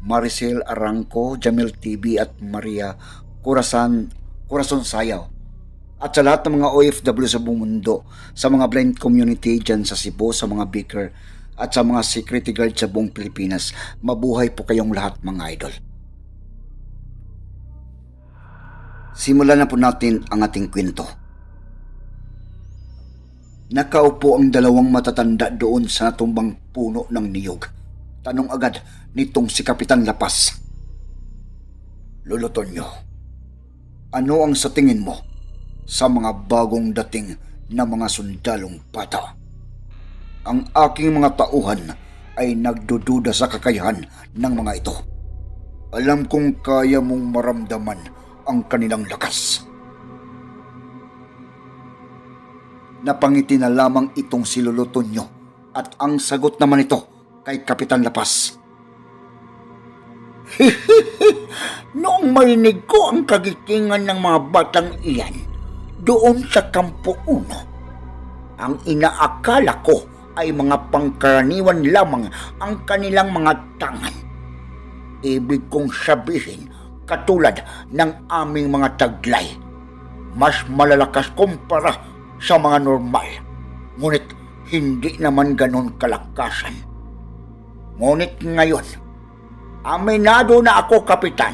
Maricel Arangco, Jamil TV at Maria Corazon, Corazon Sayaw. At sa lahat ng mga OFW sa buong mundo, sa mga blind community dyan sa Cebu, sa mga baker, at sa mga security guard sa buong Pilipinas, mabuhay po kayong lahat mga idol. Simulan na po natin ang ating kwento. Nakaupo ang dalawang matatanda doon sa natumbang puno ng niyog. Tanong agad nitong si Kapitan Lapas. Luluton nyo, ano ang sa tingin mo sa mga bagong dating na mga sundalong bata? Ang aking mga tauhan ay nagdududa sa kakayahan ng mga ito. Alam kong kaya mong maramdaman ang kanilang lakas. Napangiti na lamang itong si Lolo Tonyo at ang sagot naman ito kay Kapitan Lapas. Noong marinig ko ang kagitingan ng mga batang iyan doon sa Kampo Uno, ang inaakala ko ay mga pangkaraniwan lamang ang kanilang mga tangan. Ibig kong sabihin, katulad ng aming mga taglay, mas malalakas kumpara sa mga normal. Ngunit hindi naman ganon kalakasan. Ngunit ngayon, aminado na ako, Kapitan,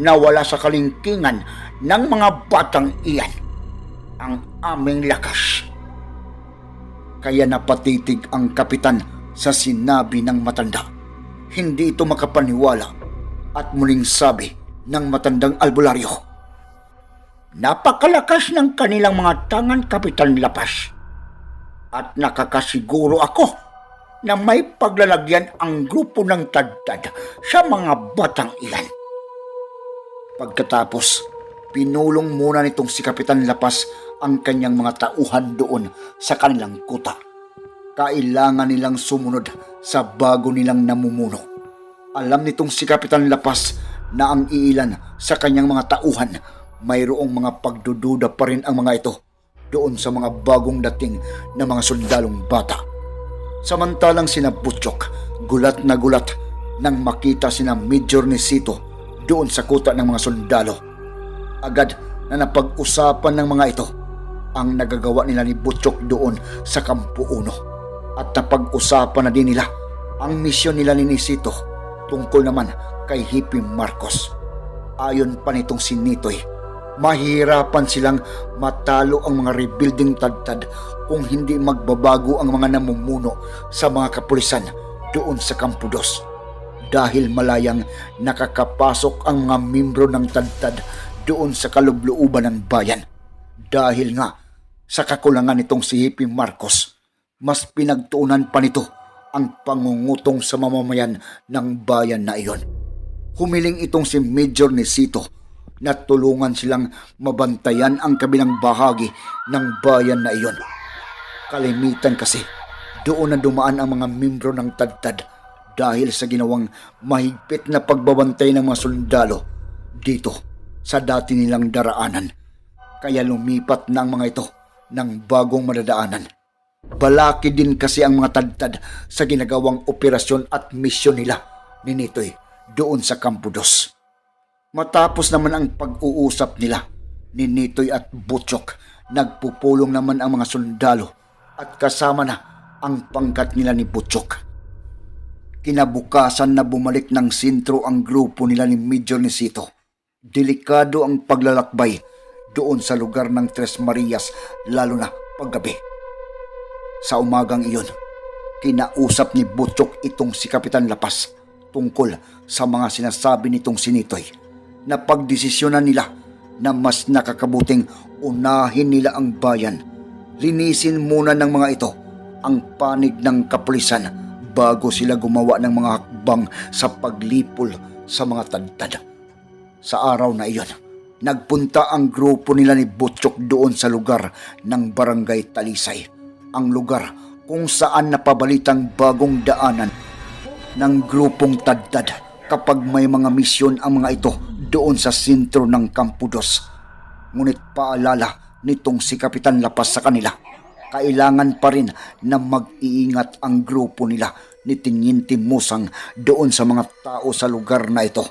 na wala sa kalingkingan ng mga batang iyan ang aming lakas. Kaya napatitig ang kapitan sa sinabi ng matanda. Hindi ito makapaniwala at muling sabi ng matandang albularyo. Napakalakas ng kanilang mga tangan, Kapitan Lapas. At nakakasiguro ako na may paglalagyan ang grupo ng tadtad sa mga batang iyan. Pagkatapos, pinulong muna nitong si Kapitan Lapas ang kanyang mga tauhan doon sa kanilang kuta. Kailangan nilang sumunod sa bago nilang namumuno. Alam nitong si Kapitan Lapas na ang iilan sa kanyang mga tauhan mayroong mga pagdududa pa rin ang mga ito doon sa mga bagong dating na mga sundalong bata. Samantalang sina Butchok, gulat na gulat nang makita sina Major Nisito doon sa kuta ng mga sundalo. Agad na napag-usapan ng mga ito ang nagagawa nila ni Butchok doon sa Kampo Uno. At napag-usapan na din nila ang misyon nila ni Nisito tungkol naman kay Hippie Marcos. Ayon pa nitong si Nitoy, mahirapan silang matalo ang mga rebuilding tadtad kung hindi magbabago ang mga namumuno sa mga kapulisan doon sa Kampo Dos. Dahil malayang nakakapasok ang mga membro ng tadtad doon sa kalublooban ng bayan. Dahil nga sa kakulangan nitong si Hippie Marcos, mas pinagtuunan pa nito ang pangungutong sa mamamayan ng bayan na iyon. Humiling itong si Major Nisito na tulungan silang mabantayan ang kabilang bahagi ng bayan na iyon. Kalimitan kasi, doon na dumaan ang mga membro ng tadtad dahil sa ginawang mahigpit na pagbabantay ng mga sundalo dito sa dati nilang daraanan. Kaya lumipat na ang mga ito ng bagong madadaanan. Balaki din kasi ang mga tadtad sa ginagawang operasyon at misyon nila ni Nitoy doon sa Campo Dos. Matapos naman ang pag-uusap nila ni Nitoy at Butchok, nagpupulong naman ang mga sundalo at kasama na ang pangkat nila ni Butchok. Kinabukasan na bumalik ng sintro ang grupo nila ni Major Nisito. Delikado ang paglalakbay doon sa lugar ng Tres Marias lalo na paggabi. Sa umagang iyon, kinausap ni Butchok itong si Kapitan Lapas tungkol sa mga sinasabi nitong sinitoy na pagdesisyonan nila na mas nakakabuting unahin nila ang bayan. Linisin muna ng mga ito ang panig ng kapulisan bago sila gumawa ng mga hakbang sa paglipol sa mga tadtad. Sa araw na iyon, nagpunta ang grupo nila ni Butchok doon sa lugar ng Barangay Talisay. Ang lugar kung saan napabalitang bagong daanan ng grupong Tadtad kapag may mga misyon ang mga ito doon sa sentro ng Campudos. Ngunit paalala nitong si Kapitan Lapas sa kanila, kailangan pa rin na mag-iingat ang grupo nila ni Tiniente Musang doon sa mga tao sa lugar na ito.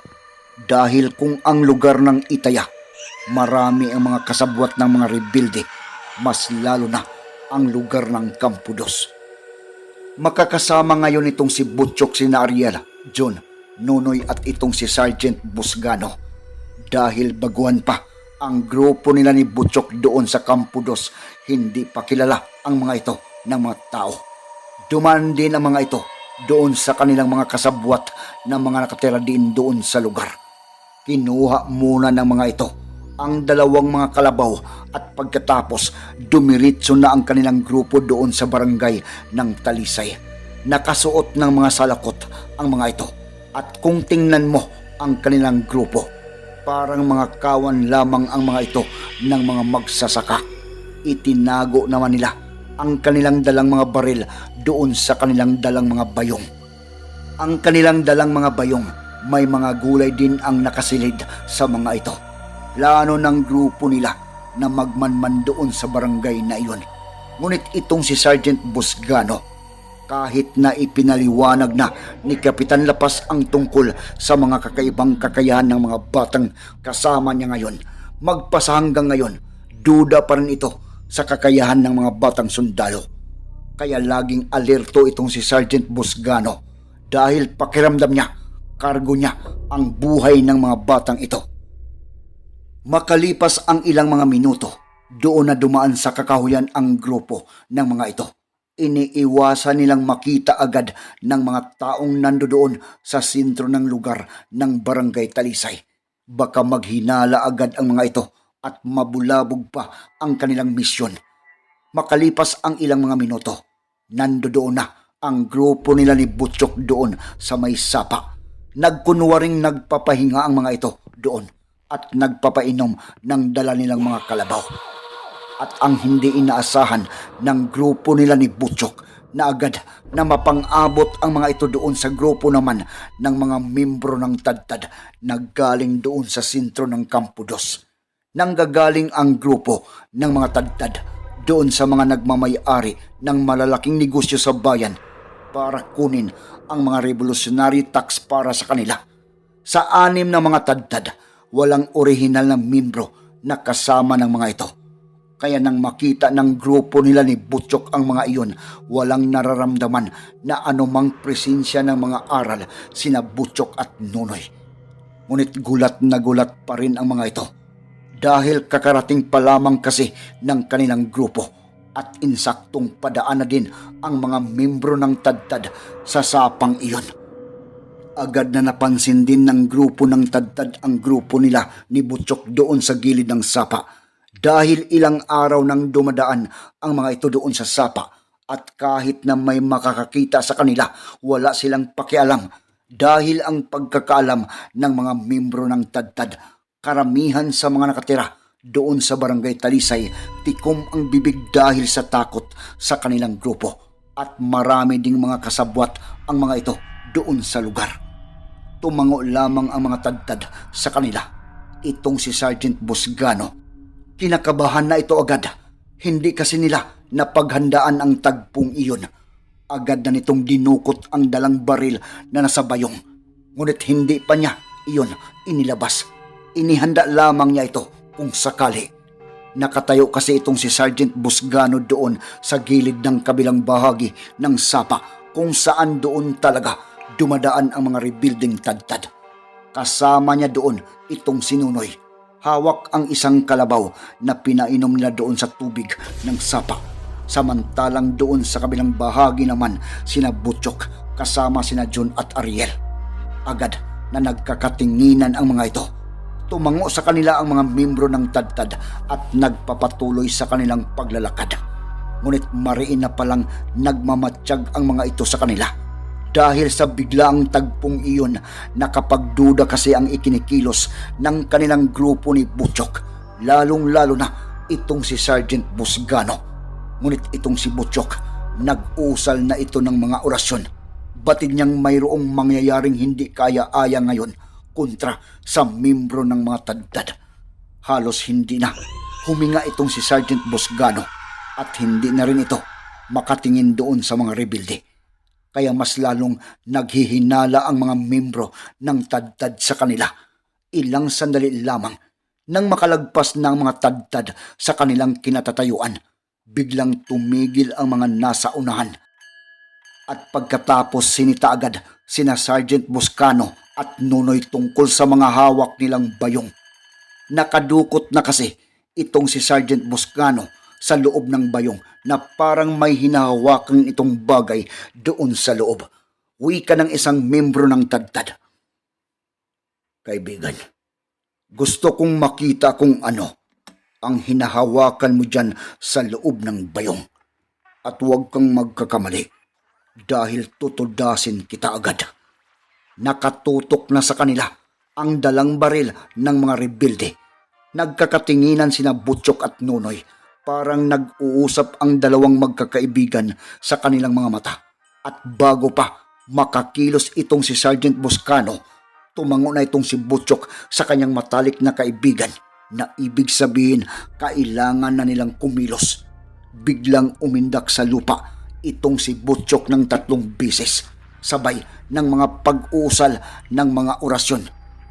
Dahil kung ang lugar ng Itaya, marami ang mga kasabwat ng mga rebelde, mas lalo na ang lugar ng Campudos. Makakasama ngayon itong si Butchok si Ariel, John, Nonoy at itong si Sergeant Busgano. Dahil baguhan pa ang grupo nila ni Butchok doon sa Campudos, hindi pa kilala ang mga ito ng mga tao. Duman din ang mga ito doon sa kanilang mga kasabwat na mga nakatira din doon sa lugar. Kinuha muna ng mga ito ang dalawang mga kalabaw at pagkatapos dumiritso na ang kanilang grupo doon sa barangay ng Talisay. Nakasuot ng mga salakot ang mga ito at kung tingnan mo ang kanilang grupo, parang mga kawan lamang ang mga ito ng mga magsasaka. Itinago naman nila ang kanilang dalang mga baril doon sa kanilang dalang mga bayong. Ang kanilang dalang mga bayong may mga gulay din ang nakasilid sa mga ito. Plano ng grupo nila na magmanman doon sa barangay na iyon. Ngunit itong si Sergeant Busgano, kahit na ipinaliwanag na ni Kapitan Lapas ang tungkol sa mga kakaibang kakayahan ng mga batang kasama niya ngayon, magpasa hanggang ngayon, duda pa rin ito sa kakayahan ng mga batang sundalo. Kaya laging alerto itong si Sergeant Busgano dahil pakiramdam niya, kargo niya ang buhay ng mga batang ito. Makalipas ang ilang mga minuto, doon na dumaan sa kakahuyan ang grupo ng mga ito. Iniiwasan nilang makita agad ng mga taong nandoon sa sentro ng lugar ng barangay Talisay. Baka maghinala agad ang mga ito at mabulabog pa ang kanilang misyon. Makalipas ang ilang mga minuto, nandoon na ang grupo nila ni Butchok doon sa may sapa. Nagkunwaring nagpapahinga ang mga ito doon at nagpapainom ng dala nilang mga kalabaw. At ang hindi inaasahan ng grupo nila ni Butchok na agad na mapang-abot ang mga ito doon sa grupo naman ng mga membro ng Tadtad na galing doon sa sentro ng Campudos. Nanggagaling ang grupo ng mga Tadtad doon sa mga nagmamayari ng malalaking negosyo sa bayan para kunin ang mga revolutionary tax para sa kanila. Sa anim na mga Tadtad, walang orihinal na membro na kasama ng mga ito. Kaya nang makita ng grupo nila ni Butchok ang mga iyon, walang nararamdaman na anumang presensya ng mga aral sina Butchok at Nunoy. Ngunit gulat na gulat pa rin ang mga ito dahil kakarating pa lamang kasi ng kanilang grupo at insaktong padaan na din ang mga membro ng Tadtad sa sapang iyon. Agad na napansin din ng grupo ng tadtad ang grupo nila ni Butchok doon sa gilid ng sapa. Dahil ilang araw nang dumadaan ang mga ito doon sa sapa at kahit na may makakakita sa kanila, wala silang pakialam dahil ang pagkakaalam ng mga membro ng tadtad, karamihan sa mga nakatira doon sa barangay Talisay, tikom ang bibig dahil sa takot sa kanilang grupo at marami ding mga kasabwat ang mga ito doon sa lugar tumango lamang ang mga tadtad sa kanila. Itong si Sergeant Busgano. Kinakabahan na ito agad. Hindi kasi nila napaghandaan ang tagpong iyon. Agad na nitong dinukot ang dalang baril na nasa bayong. Ngunit hindi pa niya iyon inilabas. Inihanda lamang niya ito kung sakali. Nakatayo kasi itong si Sergeant Busgano doon sa gilid ng kabilang bahagi ng sapa kung saan doon talaga dumadaan ang mga rebuilding tadtad. Kasama niya doon itong sinunoy. Hawak ang isang kalabaw na pinainom nila doon sa tubig ng sapa. Samantalang doon sa kabilang bahagi naman sina Butchok kasama sina John at Ariel. Agad na nagkakatinginan ang mga ito. Tumango sa kanila ang mga membro ng tadtad at nagpapatuloy sa kanilang paglalakad. Ngunit mariin na palang nagmamatsyag ang mga ito sa kanila Dahil sa biglaang tagpong iyon, nakapagduda kasi ang ikinikilos ng kanilang grupo ni Butchok, lalong-lalo na itong si Sergeant Busgano. Ngunit itong si Butchok, nag-usal na ito ng mga orasyon. Batid niyang mayroong mangyayaring hindi kaya-aya ngayon kontra sa membro ng mga tadtad. Halos hindi na huminga itong si Sergeant Busgano at hindi na rin ito makatingin doon sa mga rebelde. Kaya mas lalong naghihinala ang mga membro ng tadtad sa kanila. Ilang sandali lamang nang makalagpas ng mga tadtad sa kanilang kinatatayuan, biglang tumigil ang mga nasa unahan. At pagkatapos sinita agad sina Sergeant Buscano at Nunoy tungkol sa mga hawak nilang bayong. Nakadukot na kasi itong si Sergeant Buscano sa loob ng bayong na parang may hinahawakan itong bagay doon sa loob. Wika ng isang membro ng tadtad. Kaibigan, gusto kong makita kung ano ang hinahawakan mo dyan sa loob ng bayong. At huwag kang magkakamali dahil tutudasin kita agad. Nakatutok na sa kanila ang dalang baril ng mga rebelde. Nagkakatinginan sina Butchok at Nunoy. Parang nag-uusap ang dalawang magkakaibigan sa kanilang mga mata. At bago pa makakilos itong si Sergeant Buscano, tumango na itong si Butchok sa kanyang matalik na kaibigan na ibig sabihin kailangan na nilang kumilos. Biglang umindak sa lupa itong si Butchok ng tatlong bisis sabay ng mga pag-uusal ng mga orasyon.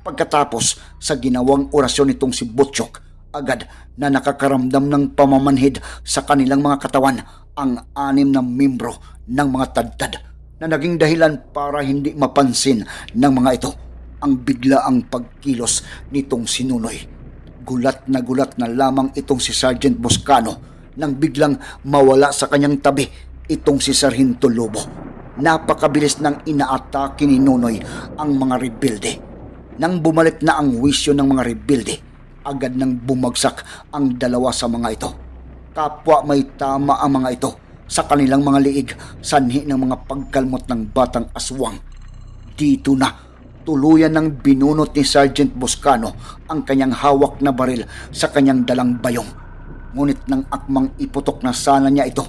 Pagkatapos sa ginawang orasyon itong si Butchok, agad na nakakaramdam ng pamamanhid sa kanilang mga katawan ang anim na membro ng mga tadtad na naging dahilan para hindi mapansin ng mga ito ang biglaang pagkilos nitong sinunoy. Gulat na gulat na lamang itong si Sergeant Buscano nang biglang mawala sa kanyang tabi itong si Sarhinto Lobo. Napakabilis ng inaatake ni Nonoy ang mga rebelde. Nang bumalik na ang wisyo ng mga rebelde, agad nang bumagsak ang dalawa sa mga ito. Kapwa may tama ang mga ito sa kanilang mga liig sanhi ng mga pagkalmot ng batang aswang. Dito na tuluyan ng binunot ni Sergeant Buscano ang kanyang hawak na baril sa kanyang dalang bayong. Ngunit nang akmang iputok na sana niya ito,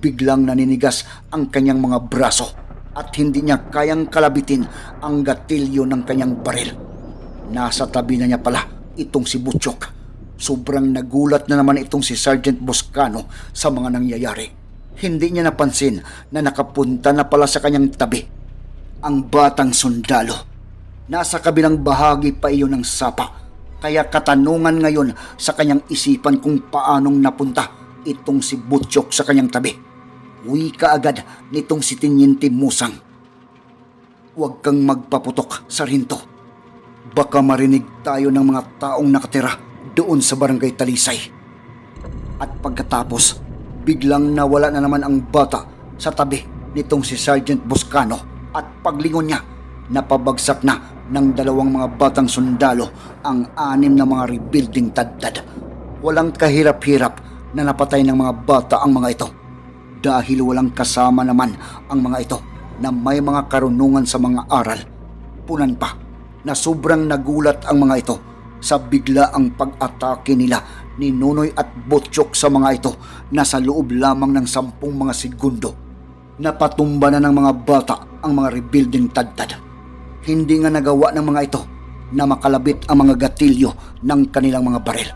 biglang naninigas ang kanyang mga braso at hindi niya kayang kalabitin ang gatilyo ng kanyang baril. Nasa tabi na niya pala itong si Butchok. Sobrang nagulat na naman itong si Sergeant Buscano sa mga nangyayari. Hindi niya napansin na nakapunta na pala sa kanyang tabi ang batang sundalo. Nasa kabilang bahagi pa iyon ng sapa. Kaya katanungan ngayon sa kanyang isipan kung paanong napunta itong si Butchok sa kanyang tabi. Wika agad nitong si Tinyente Musang. Huwag kang magpaputok, Sarhinto. Baka marinig tayo ng mga taong nakatira doon sa barangay Talisay. At pagkatapos, biglang nawala na naman ang bata sa tabi nitong si Sergeant Buscano at paglingon niya, napabagsak na ng dalawang mga batang sundalo ang anim na mga rebuilding tadtad. Walang kahirap-hirap na napatay ng mga bata ang mga ito dahil walang kasama naman ang mga ito na may mga karunungan sa mga aral. Punan pa na sobrang nagulat ang mga ito sa bigla ang pag-atake nila ni Nunoy at Botchok sa mga ito na sa loob lamang ng sampung mga segundo. Napatumba na ng mga bata ang mga rebuilding tadtad. Hindi nga nagawa ng mga ito na makalabit ang mga gatilyo ng kanilang mga baril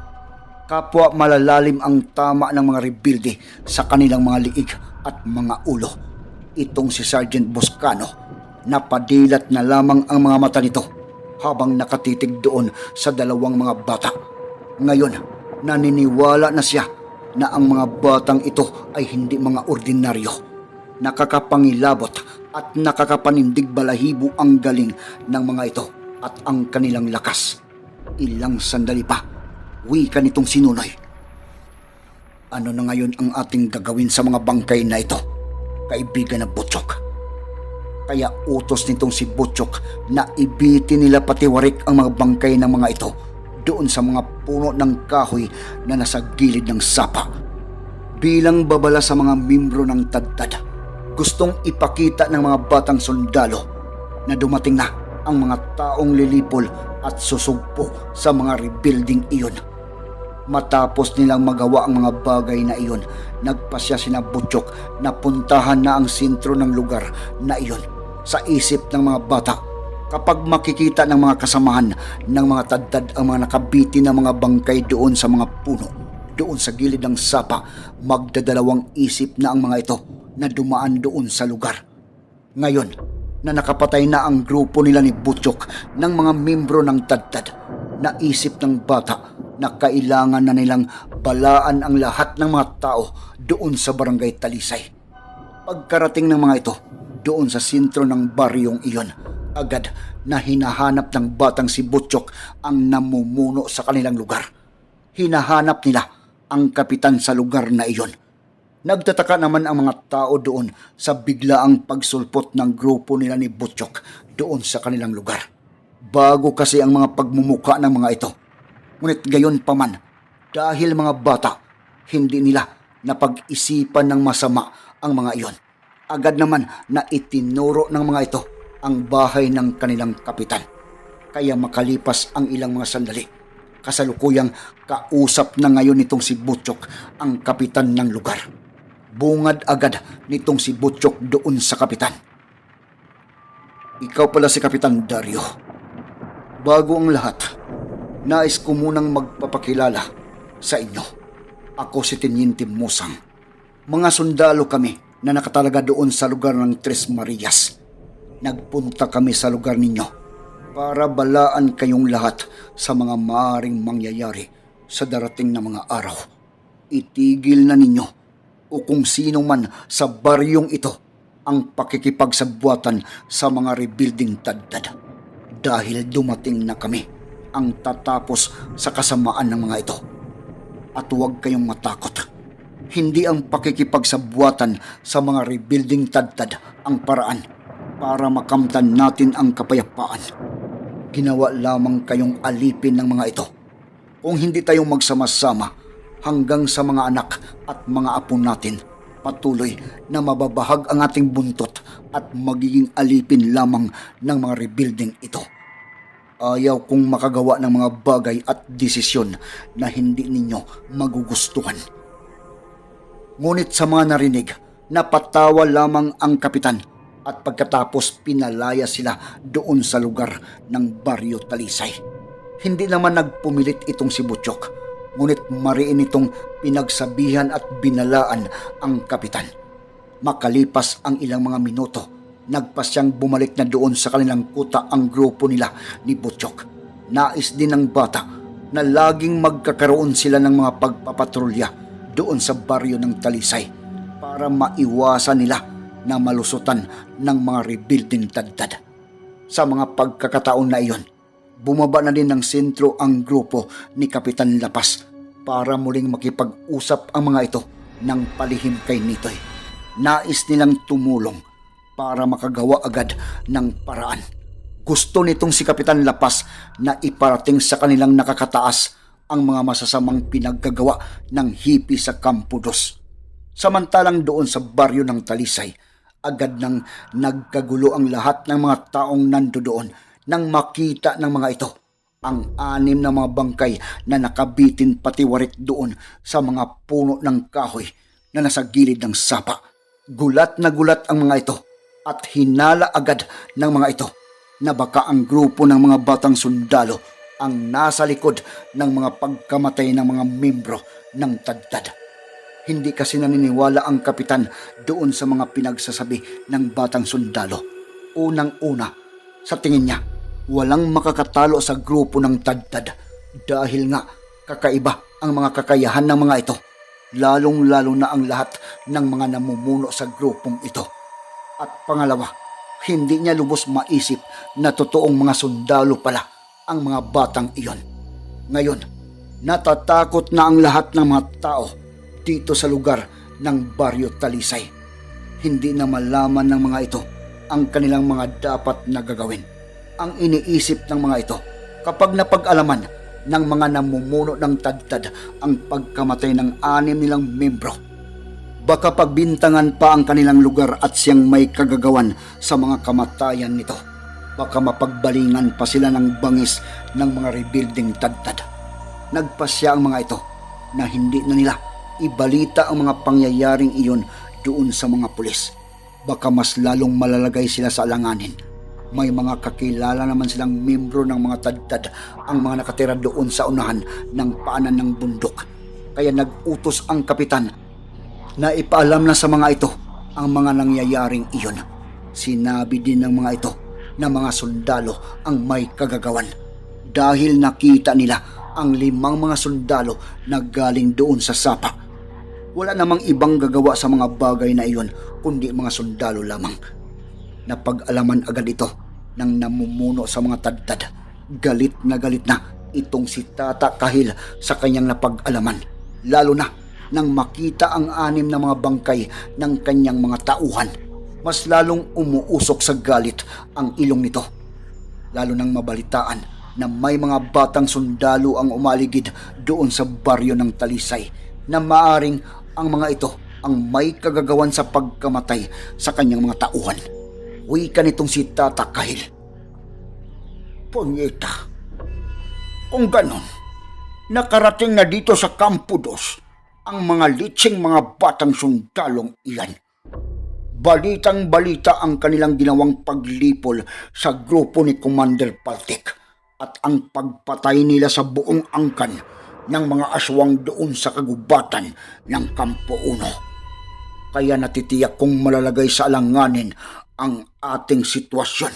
kapwa malalalim ang tama ng mga rebuilde sa kanilang mga liig at mga ulo. Itong si Sergeant Buscano, napadilat na lamang ang mga mata nito habang nakatitig doon sa dalawang mga bata. Ngayon, naniniwala na siya na ang mga batang ito ay hindi mga ordinaryo. Nakakapangilabot at nakakapanindig balahibo ang galing ng mga ito at ang kanilang lakas. Ilang sandali pa wika nitong sinunoy. Ano na ngayon ang ating gagawin sa mga bangkay na ito, kaibigan na Butchok? Kaya utos nitong si Butchok na ibiti nila patiwarik ang mga bangkay ng mga ito doon sa mga puno ng kahoy na nasa gilid ng sapa. Bilang babala sa mga membro ng tadtad, Gustong ipakita ng mga batang sundalo na dumating na ang mga taong lilipol at susugpo sa mga rebuilding iyon. Matapos nilang magawa ang mga bagay na iyon, nagpasya sina Butchok na puntahan na ang sentro ng lugar na iyon sa isip ng mga bata. Kapag makikita ng mga kasamahan ng mga tadtad ang mga nakabiti na mga bangkay doon sa mga puno, doon sa gilid ng sapa, magdadalawang isip na ang mga ito na dumaan doon sa lugar. Ngayon, na nakapatay na ang grupo nila ni Butchok ng mga membro ng tadtad, naisip ng bata na kailangan na nilang balaan ang lahat ng mga tao doon sa barangay Talisay. Pagkarating ng mga ito doon sa sentro ng baryong iyon, agad na hinahanap ng batang si Butchok ang namumuno sa kanilang lugar. Hinahanap nila ang kapitan sa lugar na iyon. Nagtataka naman ang mga tao doon sa biglaang pagsulpot ng grupo nila ni Butchok doon sa kanilang lugar. Bago kasi ang mga pagmumuka ng mga ito. Ngunit gayon pa man, dahil mga bata, hindi nila napag-isipan ng masama ang mga iyon. Agad naman na itinuro ng mga ito ang bahay ng kanilang kapitan. Kaya makalipas ang ilang mga sandali, kasalukuyang kausap na ngayon nitong si Butchok ang kapitan ng lugar. Bungad agad nitong si Butchok doon sa kapitan. Ikaw pala si Kapitan Dario. Bago ang lahat, nais ko munang magpapakilala sa inyo. Ako si Teniente Musang. Mga sundalo kami na nakatalaga doon sa lugar ng Tres Marias. Nagpunta kami sa lugar ninyo para balaan kayong lahat sa mga maaring mangyayari sa darating na mga araw. Itigil na ninyo o kung sino man sa baryong ito ang pakikipagsabuatan sa mga rebuilding tadtad. Dahil dumating na kami ang tatapos sa kasamaan ng mga ito. At huwag kayong matakot. Hindi ang pakikipagsabuatan sa mga rebuilding tadtad ang paraan para makamtan natin ang kapayapaan. Ginawa lamang kayong alipin ng mga ito. Kung hindi tayong magsama-sama hanggang sa mga anak at mga apo natin, patuloy na mababahag ang ating buntot at magiging alipin lamang ng mga rebuilding ito. Ayaw kong makagawa ng mga bagay at desisyon na hindi ninyo magugustuhan. Ngunit sa mga narinig, napatawa lamang ang kapitan at pagkatapos pinalaya sila doon sa lugar ng Baryo Talisay. Hindi naman nagpumilit itong si Butchok, ngunit mariin itong pinagsabihan at binalaan ang kapitan. Makalipas ang ilang mga minuto, nagpasyang bumalik na doon sa kanilang kuta ang grupo nila ni Butchok. Nais din ng bata na laging magkakaroon sila ng mga pagpapatrolya doon sa baryo ng Talisay para maiwasan nila na malusutan ng mga rebuilding tadtad. Sa mga pagkakataon na iyon, bumaba na din ng sentro ang grupo ni Kapitan Lapas para muling makipag-usap ang mga ito ng palihim kay Nitoy. Nais nilang tumulong para makagawa agad ng paraan. Gusto nitong si Kapitan Lapas na iparating sa kanilang nakakataas ang mga masasamang pinaggagawa ng hipi sa Campo Dos. Samantalang doon sa baryo ng Talisay, agad nang nagkagulo ang lahat ng mga taong nandoon nang makita ng mga ito ang anim na mga bangkay na nakabitin patiwarik doon sa mga puno ng kahoy na nasa gilid ng sapa. Gulat na gulat ang mga ito at hinala agad ng mga ito na baka ang grupo ng mga batang sundalo ang nasa likod ng mga pagkamatay ng mga membro ng tadtad. Hindi kasi naniniwala ang kapitan doon sa mga pinagsasabi ng batang sundalo. Unang-una, sa tingin niya, walang makakatalo sa grupo ng tadtad dahil nga kakaiba ang mga kakayahan ng mga ito, lalong-lalo na ang lahat ng mga namumuno sa grupong ito. At pangalawa, hindi niya lubos maisip na totoong mga sundalo pala ang mga batang iyon. Ngayon, natatakot na ang lahat ng mga tao dito sa lugar ng Baryo Talisay. Hindi na malaman ng mga ito ang kanilang mga dapat na gagawin. Ang iniisip ng mga ito kapag napag-alaman ng mga namumuno ng tadtad ang pagkamatay ng anim nilang membro. Baka pagbintangan pa ang kanilang lugar at siyang may kagagawan sa mga kamatayan nito. Baka mapagbalingan pa sila ng bangis ng mga rebuilding tadtad. Nagpasya ang mga ito na hindi na nila ibalita ang mga pangyayaring iyon doon sa mga pulis. Baka mas lalong malalagay sila sa alanganin. May mga kakilala naman silang membro ng mga tadtad ang mga nakatira doon sa unahan ng paanan ng bundok. Kaya nag-utos ang kapitan na ipaalam na sa mga ito ang mga nangyayaring iyon. Sinabi din ng mga ito na mga sundalo ang may kagagawan dahil nakita nila ang limang mga sundalo na galing doon sa sapa. Wala namang ibang gagawa sa mga bagay na iyon kundi mga sundalo lamang. Napag-alaman agad ito ng namumuno sa mga tadtad. Galit na galit na itong si Tata Kahil sa kanyang napag-alaman. Lalo na nang makita ang anim na mga bangkay ng kanyang mga tauhan. Mas lalong umuusok sa galit ang ilong nito. Lalo nang mabalitaan na may mga batang sundalo ang umaligid doon sa baryo ng Talisay na maaring ang mga ito ang may kagagawan sa pagkamatay sa kanyang mga tauhan. Wika nitong si Tata Kahil. Pungita, kung ganon, nakarating na dito sa Campo Dos ang mga litsing mga batang sundalong iyan. Balitang balita ang kanilang ginawang paglipol sa grupo ni Commander Paltik at ang pagpatay nila sa buong angkan ng mga aswang doon sa kagubatan ng Kampo Uno. Kaya natitiyak kong malalagay sa alanganin ang ating sitwasyon.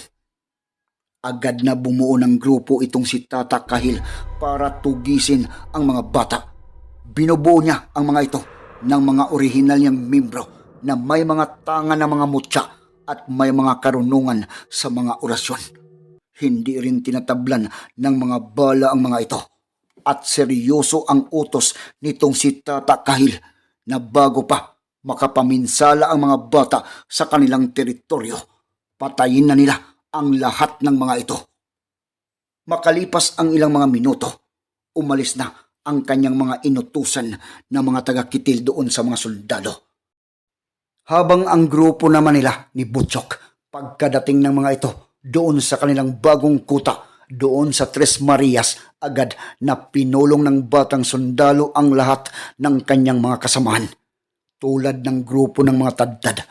Agad na bumuo ng grupo itong si Tata Kahil para tugisin ang mga bata. Binubuo niya ang mga ito ng mga orihinal niyang membro na may mga tanga na mga mutya at may mga karunungan sa mga orasyon. Hindi rin tinatablan ng mga bala ang mga ito. At seryoso ang utos nitong si Tata Kahil na bago pa makapaminsala ang mga bata sa kanilang teritoryo, patayin na nila ang lahat ng mga ito. Makalipas ang ilang mga minuto, umalis na ang kanyang mga inutusan na mga taga-kitil doon sa mga sundalo. Habang ang grupo naman nila ni Butchok, pagkadating ng mga ito doon sa kanilang bagong kuta, doon sa Tres Marias, agad na pinulong ng batang sundalo ang lahat ng kanyang mga kasamahan. Tulad ng grupo ng mga tadtad.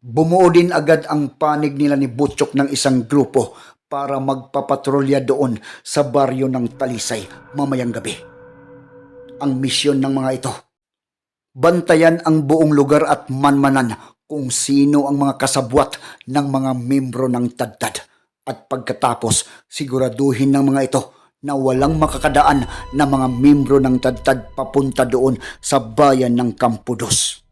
Bumuo din agad ang panig nila ni Butchok ng isang grupo para magpapatrolya doon sa baryo ng Talisay mamayang gabi. Ang misyon ng mga ito bantayan ang buong lugar at manmanan kung sino ang mga kasabwat ng mga membro ng tadtad. At pagkatapos, siguraduhin ng mga ito na walang makakadaan na mga membro ng tadtad papunta doon sa bayan ng Campudos.